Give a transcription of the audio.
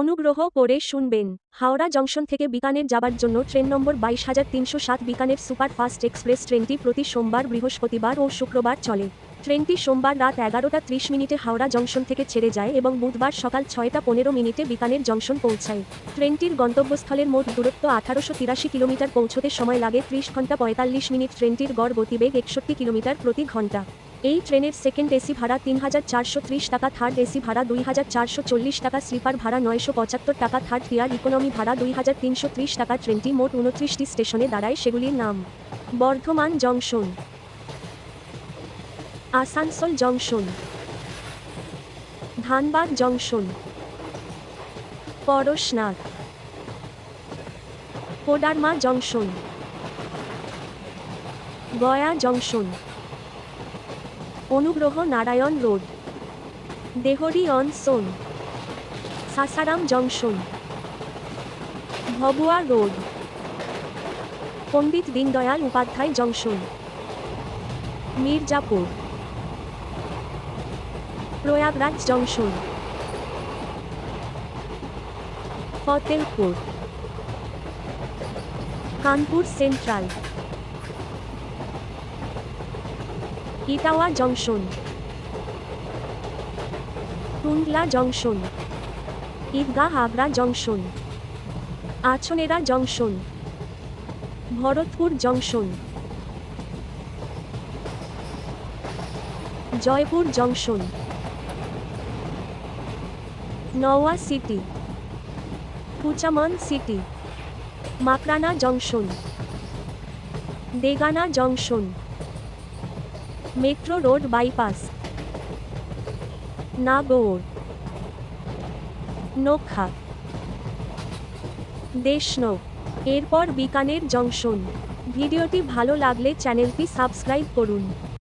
অনুগ্রহ করে শুনবেন, হাওড়া জংশন থেকে বিকানের যাবার জন্য ট্রেন নম্বর বাইশ হাজার তিনশো সাত বিকানের সুপারফাস্ট এক্সপ্রেস ট্রেনটি প্রতি সোমবার, বৃহস্পতিবার ও শুক্রবার চলে। ট্রেনটি সোমবার রাত এগারোটা ত্রিশ মিনিটে হাওড়া জংশন থেকে ছেড়ে যায় এবং বুধবার সকাল ছয়টা পনেরো মিনিটে বিকানের জংশন পৌঁছায়। ট্রেনটির গন্তব্যস্থলের মোট দূরত্ব আঠারোশো তিরাশি কিলোমিটার, পৌঁছতে সময় লাগে ত্রিশ ঘণ্টা পঁয়তাল্লিশ মিনিট। ট্রেনটির গড় গতিবেগ একষট্টি কিলোমিটার প্রতি ঘণ্টা এই ট্রেনের সেকেন্ড এসি ভাড়া তিন হাজার চারশো ত্রিশ টাকা, থার্ড এসি ভাড়া দুই হাজার চারশো চল্লিশ টাকা, স্লিপার ভাড়া নয়শো পঁচাত্তর টাকা, থার্ড টিয়ার ইকোনমি ভাড়া দুই হাজার তিনশো ত্রিশ টাকা, ট্রেনটি মোট উনত্রিশটি স্টেশনে দাঁড়ায়, সেগুলির নাম। Bardhaman junction. Asansol junction. Dhanbad junction. Parasnath. Koderma junction. Gaya junction. Anugrah Narayan road. Dehri on Sone. Sasaram junction. Bhabua road. Pandit Deendayal Upadhyaya junction. Mirzapur. Prayagraj junction. Fatehpur Kanpur central. Etawah junction. Tundla junction. Idgah Agra junction. Achhnera junction. Bharatpur junction. Jaipur junction. Nawa city. Kuchaman city. Makrana junction. Degana junction. Metro road bypass. Nagaur. Nokha Deshnok. এরপর Bikaner junction. ভিডিওটি ভালো লাগলে চ্যানেলটি subscribe করুন।